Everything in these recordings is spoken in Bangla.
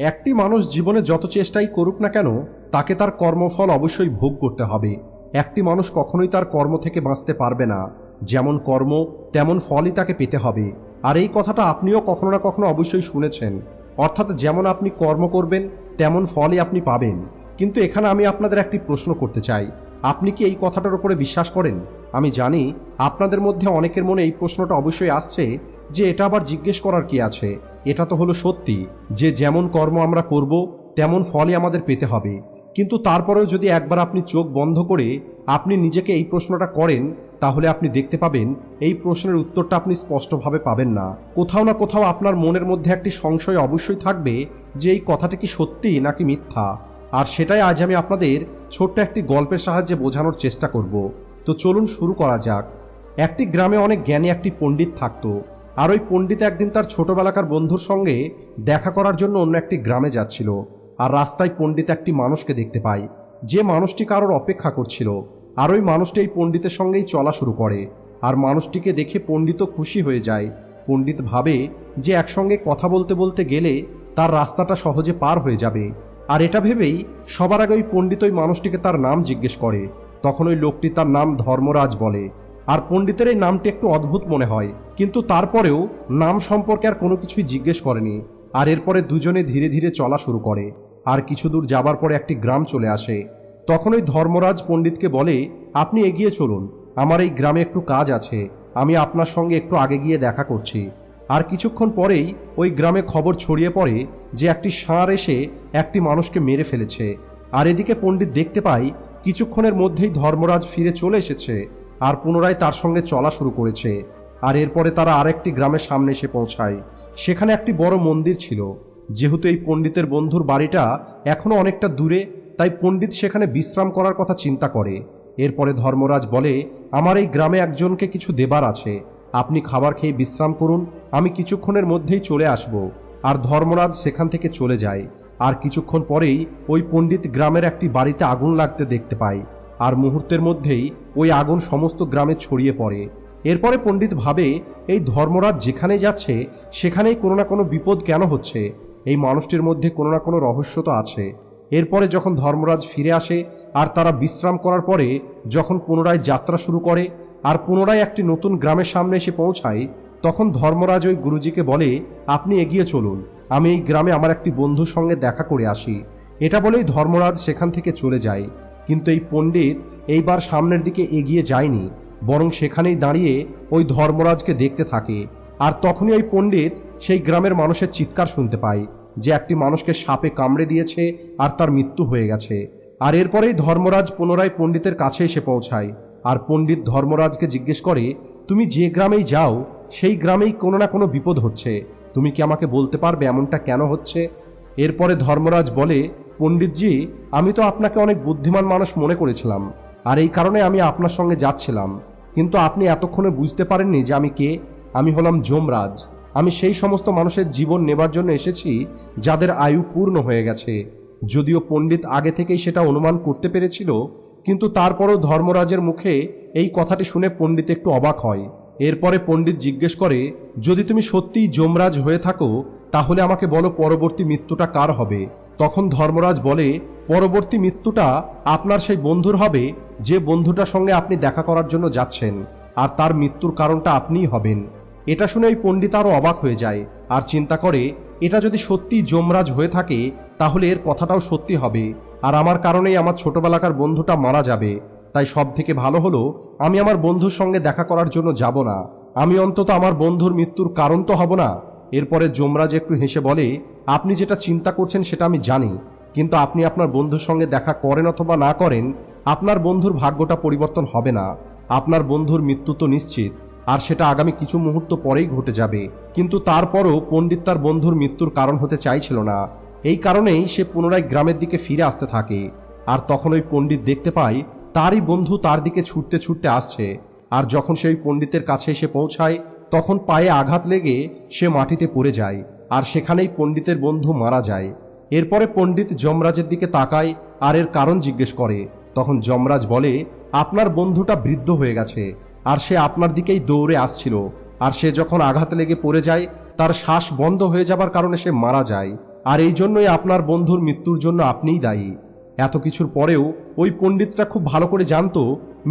একটি মানুষ জীবনে যত চেষ্টাই করুক না কেন, তাকে তার কর্মফল অবশ্যই ভোগ করতে হবে। একটি মানুষ কখনোই তার কর্ম থেকে বাঁচতে পারবে না। যেমন কর্ম, তেমন ফলই তাকে পেতে হবে। আর এই কথাটা আপনিও কখনো না কখনো অবশ্যই শুনেছেন। অর্থাৎ যেমন আপনি কর্ম করবেন, তেমন ফলই আপনি পাবেন। কিন্তু এখানে আমি আপনাদের একটি প্রশ্ন করতে চাই। আপনি কি এই কথাটার উপরে বিশ্বাস করেন? আমি জানি, আপনাদের মধ্যে অনেকের মনে এই প্রশ্নটা অবশ্যই আসছে। যে এটা আবার জিজ্ঞেস করার কি আছে? এটা তো হলো সত্যি। যে যেমন কর্ম আমরা করব, তেমন ফলই আমাদের পেতে হবে। কিন্তু তারপরেও যদি একবার আপনি চোখ বন্ধ করে আপনি নিজেকে এই প্রশ্নটা করেন, তাহলে আপনি দেখতে পাবেন এই প্রশ্নের উত্তরটা আপনি স্পষ্টভাবে পাবেন না। কোথাও না কোথাও আপনার মনের মধ্যে একটি সংশয় অবশ্যই থাকবে যে এই কথাটা কি সত্যি নাকি মিথ্যা। আর সেটাই আজ আমি আপনাদের ছোট্ট একটি গল্পের সাহায্যে বোঝানোর চেষ্টা করব। তো চলুন শুরু করা যাক। একটি গ্রামে অনেক জ্ঞানী একটি পণ্ডিত থাকতো। আর ওই পণ্ডিত একদিন তার ছোটবেলাকার বন্ধুর সঙ্গে দেখা করার জন্য অন্য একটি গ্রামে যাচ্ছিল আর রাস্তায় পণ্ডিত একটি মানুষকে দেখতে পায়। যে মানুষটি কারোর অপেক্ষা করছিল। আর ওই মানুষটি এই পণ্ডিতের সঙ্গেই চলা শুরু করে। আর মানুষটিকে দেখে পণ্ডিতও খুশি হয়ে যায়। পণ্ডিত ভাবে যে একসঙ্গে কথা বলতে বলতে গেলে তার রাস্তাটা সহজে পার হয়ে যাবে। আর এটা ভেবেই সবার আগে ওই পণ্ডিত ওই মানুষটিকে তার নাম জিজ্ঞেস করে। তখন ওই লোকটি তার নাম ধর্মরাজ বলে। আর পণ্ডিতের এই নামটি একটু অদ্ভুত মনে হয়, কিন্তু তারপরেও নাম সম্পর্কে আর কোনো কিছুই জিজ্ঞেস করেনি, আর এরপরে দুজনে ধীরে ধীরে চলা শুরু করে, আর কিছু দূর যাবার পরে একটি গ্রাম চলে আসে। তখন ওই ধর্মরাজ পণ্ডিতকে বলে, আপনি এগিয়ে চলুন, আমার এই গ্রামে একটু কাজ আছে, আমি আপনার সঙ্গে একটু আগে গিয়ে দেখা করছি। আর কিছুক্ষণ পরেই ওই গ্রামে খবর ছড়িয়ে পড়ে যে একটি ষাঁড় এসে একটি মানুষকে মেরে ফেলেছে, আর এদিকে পণ্ডিত দেখতে পাই, কিছুক্ষণের মধ্যেই ধর্মরাজ ফিরে চলে এসেছে। আর পুনরায় তার সঙ্গে চলা শুরু করেছে। আর এরপরে তারা আরেকটি গ্রামের সামনে এসে পৌঁছায়। সেখানে একটি বড় মন্দির ছিল। যেহেতু এই পণ্ডিতের বন্ধুর বাড়িটা এখনও অনেকটা দূরে, তাই পণ্ডিত সেখানে বিশ্রাম করার কথা চিন্তা করে। এরপরে ধর্মরাজ বলে, আমার এই গ্রামে একজনকে কিছু দেবার আছে। আপনি খাবার খেয়ে বিশ্রাম করুন, আমি কিছুক্ষণের মধ্যেই চলে আসব। আর ধর্মরাজ সেখান থেকে চলে যায়। আর কিছুক্ষণ পরেই ওই পণ্ডিত গ্রামের একটি বাড়িতে আগুন লাগতে দেখতে পায়। আর মুহূর্তের মধ্যেই ওই আগুন সমস্ত গ্রামে ছড়িয়ে পড়ে। এরপরে পণ্ডিত ভাবে, এই ধর্মরাজ যেখানে যাচ্ছে, সেখানেই কোনো না কোনো বিপদ কেন হচ্ছে? এই মানুষটির মধ্যে কোনো না কোনো রহস্য তো আছে। এরপরে যখন ধর্মরাজ ফিরে আসে, আর তারা বিশ্রাম করার পরে যখন পুনরায় যাত্রা শুরু করে, আর পুনরায় একটি নতুন গ্রামের সামনে এসে পৌঁছায়, তখন ধর্মরাজ ওই গুরুজিকে বলে, আপনি এগিয়ে চলুন। আমি এই গ্রামে আমার একটি বন্ধুর সঙ্গে দেখা করে আসি। এটা বলেই ধর্মরাজ সেখান থেকে চলে যায়। কিন্তু এই পণ্ডিত এইবার সামনের দিকে এগিয়ে যায়নি, বরং সেখানেই দাঁড়িয়ে ওই ধর্মরাজকে দেখতে থাকে। আর তখনই ওই পণ্ডিত সেই গ্রামের মানুষের চিৎকার শুনতে পায়, যে একটি মানুষকে সাপে কামড়ে দিয়েছে আর তার মৃত্যু হয়ে গেছে। আর এরপরেই ধর্মরাজ পুনরায় পণ্ডিতের কাছে এসে পৌঁছায়, আর পণ্ডিত ধর্মরাজকে জিজ্ঞেস করে, তুমি যে গ্রামেই যাও, সেই গ্রামেই কোনো না কোনো বিপদ হচ্ছে। তুমি কি আমাকে বলতে পারবে এমনটা কেন হচ্ছে? এরপরে ধর্মরাজ বলে পণ্ডিতজি, আমি তো আপনাকে অনেক বুদ্ধিমান মানুষ মনে করেছিলাম, আর এই কারণে আমি আপনার সঙ্গে যাচ্ছিলাম। কিন্তু আপনি এতক্ষণে বুঝতে পারেননি যে আমি কে। আমি হলাম যমরাজ। আমি সেই সমস্ত মানুষের জীবন নেবার জন্য এসেছি, যাদের আয়ু পূর্ণ হয়ে গেছে। যদিও পণ্ডিত আগে থেকেই সেটা অনুমান করতে পেরেছিল, কিন্তু তারপরও ধর্মরাজের মুখে এই কথাটি শুনে পণ্ডিত একটু অবাক হয়। এরপরে পণ্ডিত জিজ্ঞেস করে, যদি তুমি সত্যিই যমরাজ হয়ে থাকো, তাহলে আমাকে বলো পরবর্তী মৃত্যুটা কার হবে? তখন ধর্মরাজ বলে, পরবর্তী মৃত্যুটা আপনার সেই বন্ধুর হবে, যে বন্ধুটার সঙ্গে আপনি দেখা করার জন্য যাচ্ছেন, আর তার মৃত্যুর কারণটা আপনিই হবেন। এটা শুনে ওই পণ্ডিত আরও অবাক হয়ে যায়, আর চিন্তা করে, এটা যদি সত্যি যমরাজ হয়ে থাকে, তাহলে এর কথাটাও সত্যি হবে, আর আমার কারণেই আমার ছোটবেলাকার বন্ধুটা মারা যাবে। তাই সব থেকে ভালো হলো, আমি আমার বন্ধুর সঙ্গে দেখা করার জন্য যাব না। আমি অন্তত আমার বন্ধুর মৃত্যুর কারণ তো হব না। এরপরে যমরাজ একটু হেসে বলে, আপনি যেটা চিন্তা করছেন সেটা আমি জানি, কিন্তু আপনি আপনার বন্ধুর সঙ্গে দেখা করেন অথবা না করেন, আপনার বন্ধুর ভাগ্যটা পরিবর্তন হবে না। আপনার বন্ধুর মৃত্যু তো নিশ্চিত, আর সেটা আগামী কিছু মুহূর্ত পরেই ঘটে যাবে। কিন্তু তারপরও পণ্ডিত তার বন্ধুর মৃত্যুর কারণ হতে চাইছিল না। এই কারণেই সে পুনরায় গ্রামের দিকে ফিরে আসতে থাকে। আর তখন ওই পণ্ডিত দেখতে পায়, তারই বন্ধু তার দিকে ছুটতে ছুটতে আসছে। আর যখন সেই পণ্ডিতের কাছে এসে পৌঁছায় তখন পায়ে আঘাত লেগে সে মাটিতে পড়ে যায়, আর সেখানেই পণ্ডিতের বন্ধু মারা যায়। এরপরে পণ্ডিত যমরাজের দিকে তাকায় আর এর কারণ জিজ্ঞেস করে। তখন যমরাজ বলে, আপনার বন্ধুটা বৃদ্ধ হয়ে গেছে, আর সে আপনার দিকেই দৌড়ে আসছিল, আর সে যখন আঘাত লেগে পড়ে যায়, তার শ্বাস বন্ধ হয়ে যাবার কারণে সে মারা যায়, আর এই জন্যই আপনার বন্ধুর মৃত্যুর জন্য আপনিই দায়ী। এত কিছুর পরেও ওই পণ্ডিতটা খুব ভালো করে জানতো,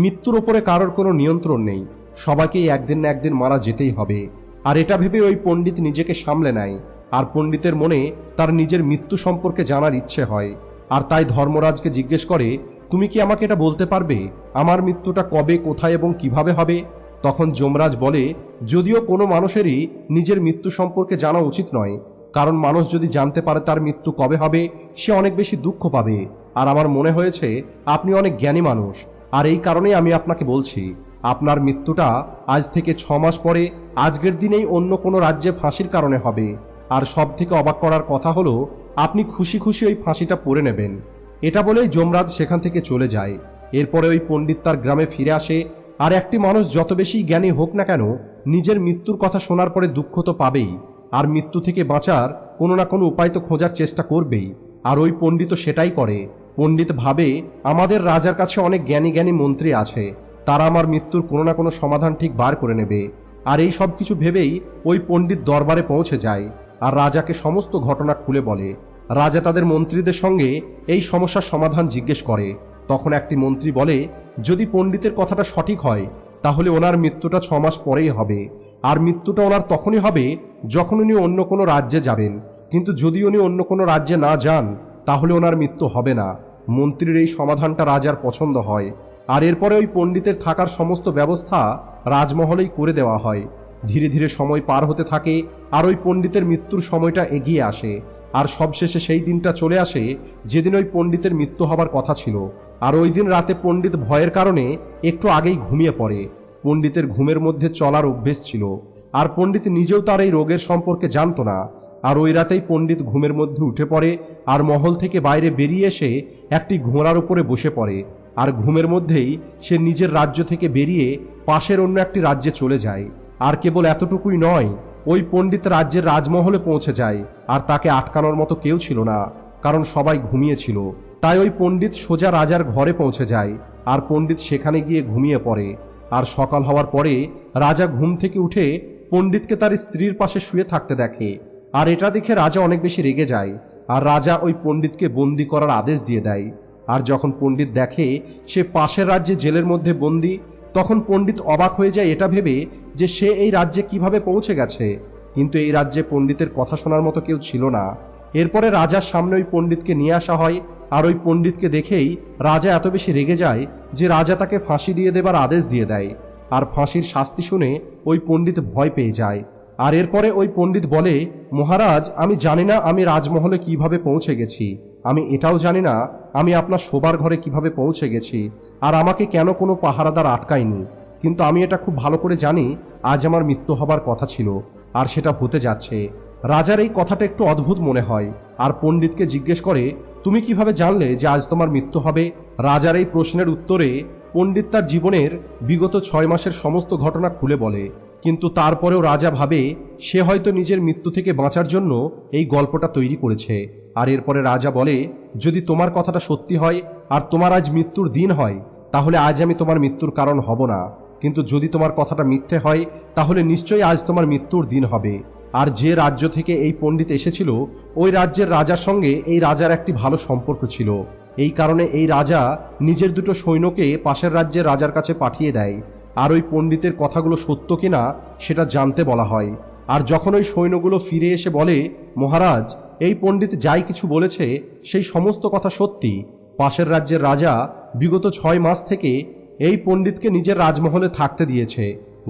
মৃত্যুর ওপরে কারোর কোনো নিয়ন্ত্রণ নেই। সবাইকেই একদিন না একদিন মারা যেতেই হবে। আর এটা ভেবে ওই পণ্ডিত নিজেকে সামলে নেয়। আর পণ্ডিতের মনে তার নিজের মৃত্যু সম্পর্কে জানার ইচ্ছে হয়। আর তাই ধর্মরাজকে জিজ্ঞেস করে, তুমি কি আমাকে এটা বলতে পারবে? আমার মৃত্যুটা কবে, কোথায় এবং কীভাবে হবে? তখন যমরাজ বলে, যদিও কোনো মানুষেরই নিজের মৃত্যু সম্পর্কে জানা উচিত নয়। কারণ মানুষ যদি জানতে পারে তার মৃত্যু কবে হবে, সে অনেক বেশি দুঃখ পাবে। আর আমার মনে হয়েছে, আপনি অনেক জ্ঞানী মানুষ। আর এই কারণেই আমি আপনাকে বলছি। আপনার মৃত্যুটা আজ থেকে ছ মাস পরে আজকের দিনেই অন্য কোনো রাজ্যে ফাঁসির কারণে হবে। আর সব থেকে অবাক করার কথা হলো, আপনি খুশি খুশি ওই ফাঁসিটা পরে নেবেন। এটা বলেই যমরাজ সেখান থেকে চলে যায়। এরপরে ওই পণ্ডিত তার গ্রামে ফিরে আসে। আর একটি মানুষ যত বেশি জ্ঞানী হোক না কেন, নিজের মৃত্যুর কথা শোনার পরে দুঃখ তো পাবেই। আর মৃত্যু থেকে বাঁচার কোনো না কোনো উপায় তো খোঁজার চেষ্টা করবেই। আর ওই পণ্ডিত সেটাই করে। পণ্ডিত ভাবে, আমাদের রাজার কাছে অনেক জ্ঞানী জ্ঞানী মন্ত্রী আছে। তারা আমার মৃত্যুর কোনো না কোনো সমাধান ঠিক বার করে নেবে। আর এই সব কিছু ভেবেই ওই পণ্ডিত দরবারে পৌঁছে যায় আর রাজাকে সমস্ত ঘটনা খুলে বলে। রাজা তাদের মন্ত্রীদের সঙ্গে এই সমস্যার সমাধান জিজ্ঞেস করে। তখন একটি মন্ত্রী বলে, যদি পণ্ডিতের কথাটা সঠিক হয়, তাহলে ওনার মৃত্যুটা ছ মাস পরেই হবে। আর মৃত্যুটা ওনার তখনই হবে যখন উনি অন্য কোনো রাজ্যে যাবেন। কিন্তু যদি উনি অন্য কোনো রাজ্যে না যান, তাহলে ওনার মৃত্যু হবে না। মন্ত্রীর এই সমাধানটা রাজার পছন্দ হয়। আর এরপরে ওই পণ্ডিতের থাকার সমস্ত ব্যবস্থা রাজমহলেই করে দেওয়া হয়। ধীরে ধীরে সময় পার হতে থাকে আর ওই পণ্ডিতের মৃত্যুর সময়টা এগিয়ে আসে। আর সবশেষে সেই দিনটা চলে আসে যেদিন ওই পণ্ডিতের মৃত্যু হবার কথা ছিল। আর ওই দিন রাতে পণ্ডিত ভয়ের কারণে একটু আগেই ঘুমিয়ে পড়ে। পণ্ডিতের ঘুমের মধ্যে চলার অভ্যেস ছিল। আর পণ্ডিত নিজেও তার এই রোগের সম্পর্কে জানতো না। আর ওই রাতেই পণ্ডিত ঘুমের মধ্যে উঠে পড়ে আর মহল থেকে বাইরে বেরিয়ে এসে একটি ঘোড়ার উপরে বসে পড়ে। আর ঘুমের মধ্যেই সে নিজের রাজ্য থেকে বেরিয়ে পাশের অন্য একটি রাজ্যে চলে যায়। আর কেবল এতটুকুই নয়, ওই পণ্ডিত রাজ্যের রাজমহলে পৌঁছে যায়, আর তাকে আটকানোর মতো কেউ ছিল না, কারণ সবাই ঘুমিয়েছিল। তাই ওই পণ্ডিত সোজা রাজার ঘরে পৌঁছে যায়, আর পণ্ডিত সেখানে গিয়ে ঘুমিয়ে পড়ে। আর সকাল হওয়ার পরে রাজা ঘুম থেকে উঠে পণ্ডিতকে তার স্ত্রীর পাশে শুয়ে থাকতে দেখে, আর এটা দেখে রাজা অনেক বেশি রেগে যায়, আর রাজা ওই পণ্ডিতকে বন্দি করার আদেশ দিয়ে দেয়। আর যখন পণ্ডিত দেখে সে পাশের রাজ্যে জেলের মধ্যে বন্দি, তখন পণ্ডিত অবাক হয়ে যায় এটা ভেবে যে সে এই রাজ্যে কীভাবে পৌঁছে গেছে। কিন্তু এই রাজ্যে পণ্ডিতের কথা শোনার মতো কেউ ছিল না। এরপরে রাজার সামনে ওই পণ্ডিতকে নিয়ে আসা হয় আর ওই পণ্ডিতকে দেখেই রাজা এত বেশি রেগে যায় যে রাজা তাকে ফাঁসি দিয়ে দেবার আদেশ দিয়ে দেয়। আর ফাঁসির শাস্তি শুনে ওই পণ্ডিত ভয় পেয়ে যায়। আর এরপরে ওই পণ্ডিত বলে, মহারাজ, আমি জানি না আমি রাজমহলে কীভাবে পৌঁছে গেছি। আমি এটাও জানি না, আমি আপনার শোবার ঘরে কীভাবে পৌঁছে গেছি, আর আমাকে কেন কোনো পাহারাদার আটকায়নি। কিন্তু আমি এটা খুব ভালো করে জানি, আজ আমার মৃত্যু হবার কথা ছিল, আর সেটা হতে যাচ্ছে। রাজার এই কথাটা একটু অদ্ভুত মনে হয়, আর পণ্ডিতকে জিজ্ঞেস করে, তুমি কীভাবে জানলে যে আজ তোমার মৃত্যু হবে? রাজার এই প্রশ্নের উত্তরে পণ্ডিত তার জীবনের বিগত ছয় মাসের সমস্ত ঘটনা খুলে বলে। কিন্তু তারপরেও রাজা ভাবে, সে হয়তো নিজের মৃত্যু থেকে বাঁচার জন্য এই গল্পটা তৈরি করেছে। আর এরপরে রাজা বলে, যদি তোমার কথাটা সত্যি হয় আর তোমার আজ মৃত্যুর দিন হয়, তাহলে আজ আমি তোমার মৃত্যুর কারণ হব না। কিন্তু যদি তোমার কথাটা মিথ্যে হয়, তাহলে নিশ্চয়ই আজ তোমার মৃত্যুর দিন হবে। আর যে রাজ্য থেকে এই পণ্ডিত এসেছিল, ওই রাজ্যের রাজার সঙ্গে এই রাজার একটি ভালো সম্পর্ক ছিল। এই কারণে এই রাজা নিজের দুটো সৈন্যকে পাশের রাজ্যের রাজার কাছে পাঠিয়ে দেয়। আর ওই পণ্ডিতের কথাগুলো সত্য কিনা সেটা জানতে বলা হয়। আর যখন ওই সৈন্যগুলো ফিরে এসে বলে, মহারাজ, এই পণ্ডিত যাই কিছু বলেছে, সেই সমস্ত কথা সত্যি। পাশের রাজ্যের রাজা বিগত ছয় মাস থেকে এই পণ্ডিতকে নিজের রাজমহলে থাকতে দিয়েছে।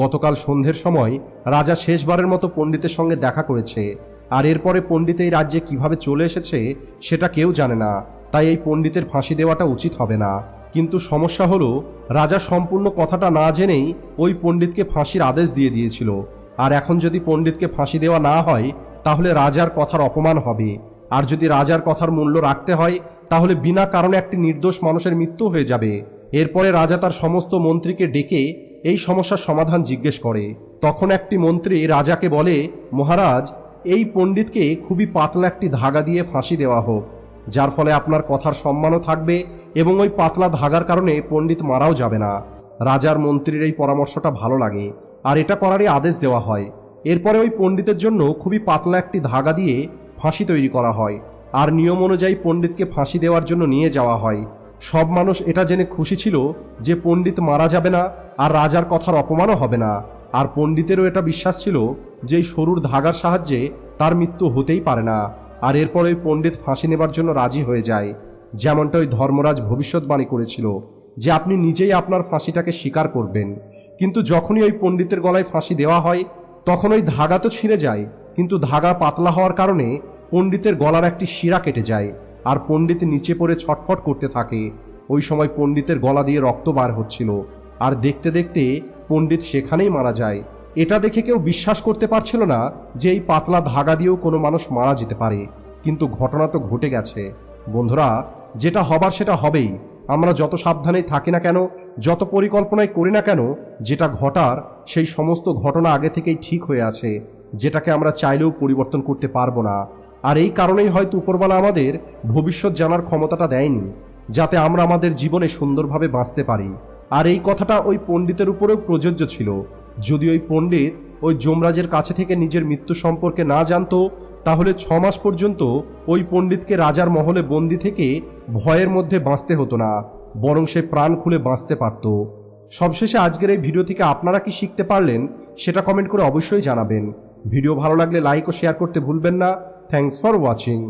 গতকাল সন্ধ্যের সময় রাজা শেষবারের মতো পণ্ডিতের সঙ্গে দেখা করেছে। আর এরপরে পণ্ডিত এই রাজ্যে কীভাবে চলে এসেছে, সেটা কেউ জানে না। তাই এই পণ্ডিতের ফাঁসি দেওয়াটা উচিত হবে না। কিন্তু সমস্যা হলো, রাজা সম্পূর্ণ কথাটা না জেনেই ওই পণ্ডিতকে ফাঁসির আদেশ দিয়ে দিয়েছিল। আর এখন যদি পণ্ডিতকে ফাঁসি দেওয়া না হয়, তাহলে রাজার কথার অপমান হবে। আর যদি রাজার কথার মূল্য রাখতে হয়, তাহলে বিনা কারণে একটি নির্দোষ মানুষের মৃত্যু হয়ে যাবে। এরপরে রাজা তার সমস্ত মন্ত্রীকে ডেকে এই সমস্যার সমাধান জিজ্ঞেস করে। তখন একটি মন্ত্রী রাজাকে বলে, মহারাজ, এই পণ্ডিতকে খুবই পাতলা একটি ধাগা দিয়ে ফাঁসি দেওয়া হোক। যার ফলে আপনার কথার সম্মানও থাকবে এবং ওই পাতলা ধাগার কারণে পণ্ডিত মারাও যাবে না। রাজার মন্ত্রীর এই পরামর্শটা ভালো লাগে, আর এটা করারই আদেশ দেওয়া হয়। এরপরে ওই পণ্ডিতের জন্য খুবই পাতলা একটি ধাগা দিয়ে ফাঁসি তৈরি করা হয়, আর নিয়ম অনুযায়ী পণ্ডিতকে ফাঁসি দেওয়ার জন্য নিয়ে যাওয়া হয়। সব মানুষ এটা জেনে খুশি ছিল যে পণ্ডিত মারা যাবে না, আর রাজার কথার অপমানও হবে না। আর পণ্ডিতেরও এটা বিশ্বাস ছিল যে এই সরুর ধাগার সাহায্যে তার মৃত্যু হতেই পারে না। আর এরপর ওই পণ্ডিত ফাঁসি নেবার জন্য রাজি হয়ে যায়। যেমনটা ওই ধর্মরাজ ভবিষ্যৎবাণী করেছিল যে আপনি নিজেই আপনার ফাঁসিটাকে স্বীকার করবেন। কিন্তু যখনই ওই পণ্ডিতের গলায় ফাঁসি দেওয়া হয়, তখন ওই ধাগা তো ছিঁড়ে যায়। কিন্তু ধাগা পাতলা হওয়ার কারণে পণ্ডিতের গলার একটি শিরা কেটে যায় আর পণ্ডিত নিচে পড়ে ছটফট করতে থাকে। ওই সময় পণ্ডিতের গলা দিয়ে রক্ত বার হচ্ছিল। আর দেখতে দেখতে পণ্ডিত সেখানেই মারা যায়। এটা দেখে কেউ বিশ্বাস করতে পারছিল না যে এই পাতলা ধাগা দিয়েও কোনো মানুষ মারা যেতে পারে। কিন্তু ঘটনা তো ঘটে গেছে। বন্ধুরা, যেটা হবার সেটা হবেই। আমরা যত সাবধানেই থাকি না কেন, যত পরিকল্পনাই করি না কেন, যেটা ঘটার সেই সমস্ত ঘটনা আগে থেকেই ঠিক হয়ে আছে। যেটাকে আমরা চাইলেও পরিবর্তন করতে পারব না। আর এই কারণেই হয়তো উপরবালা আমাদের ভবিষ্যৎ জানার ক্ষমতাটা দেয়নি, যাতে আমরা আমাদের জীবনে সুন্দরভাবে বাঁচতে পারি। আর এই কথাটা ওই পণ্ডিতের উপরেও প্রযোজ্য ছিল। যদি ওই পণ্ডিত ওই যমরাজের কাছে থেকে নিজের মৃত্যু সম্পর্কে না জানতো, তাহলে ছ মাস পর্যন্ত ওই পণ্ডিতকে রাজার মহলে বন্দি থেকে ভয়ের মধ্যে বাঁচতে হতো না, বরং সে প্রাণ খুলে বাঁচতে পারত। সবশেষে আজকের এই ভিডিও থেকে আপনারা কি শিখতে পারলেন, সেটা কমেন্ট করে অবশ্যই জানাবেন। ভিডিও ভালো লাগলে লাইক ও শেয়ার করতে ভুলবেন না। Thanks for watching.